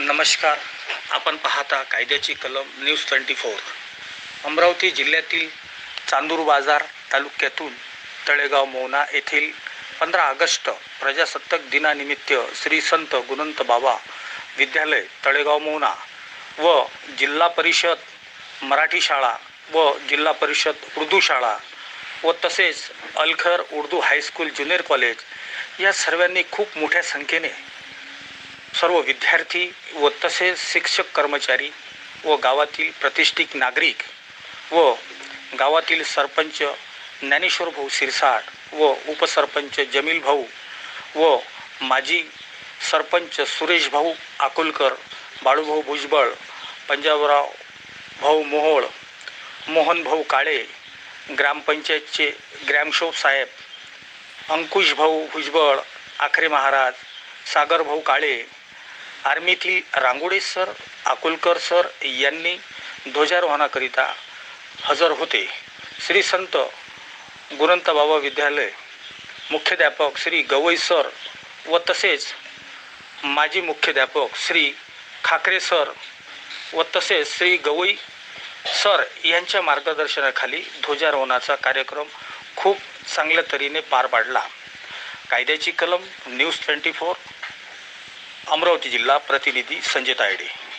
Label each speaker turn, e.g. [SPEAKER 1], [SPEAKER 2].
[SPEAKER 1] नमस्कार. आपण पाहता कायद्याची कलम न्यूज ट्वेंटी फोर. अमरावती जिल्ह्यातील चांदूर बाजार तालुक्यातून तळेगाव मोहना येथील पंधरा ऑगस्ट प्रजासत्ताक दिनानिमित्त श्री संत गुणंत बाबा विद्यालय तळेगाव मोहना व जिल्हा परिषद मराठी शाळा व जिल्हा परिषद उर्दू शाळा व तसेच Alkhar Urdu high school junior college या सर्वांनी खूप मोठ्या संख्येने सर्व विद्यार्थी व तसेच शिक्षक कर्मचारी व गावातील प्रतिष्ठित नागरिक व गावातील सरपंच ज्ञानेश्वर भाऊ शिरसाट व उपसरपंच जमील भाऊ व माजी सरपंच सुरेश भाऊ अकोलकर बाळूभाऊ भुजबळ पंजाबराव भाऊ मोहोळ मोहनभाऊ काळे ग्रामपंचायतचे ग्रॅमशोप साहेब अंकुश भाऊ भुजबळ आखरे महाराज सागर भाऊ काळे आर्मीतील रांगोडे सर अकोलकर सर यांनी ध्वजारोहणाकरिता हजर होते. श्री संत गुणंत बाबा विद्यालय. मुख्याध्यापक श्री गवई सर व तसेच माजी मुख्याध्यापक श्री खाकरे सर व तसेच श्री गवई सर यांच्या मार्गदर्शनाखाली ध्वजारोहणाचा कार्यक्रम खूप चांगल्या तऱ्हेने पार पाडला. कायद्याची कलम न्यूज ट्वेंटी फोर अमरावती जिल्हा प्रतिनिधी संजय तायडे.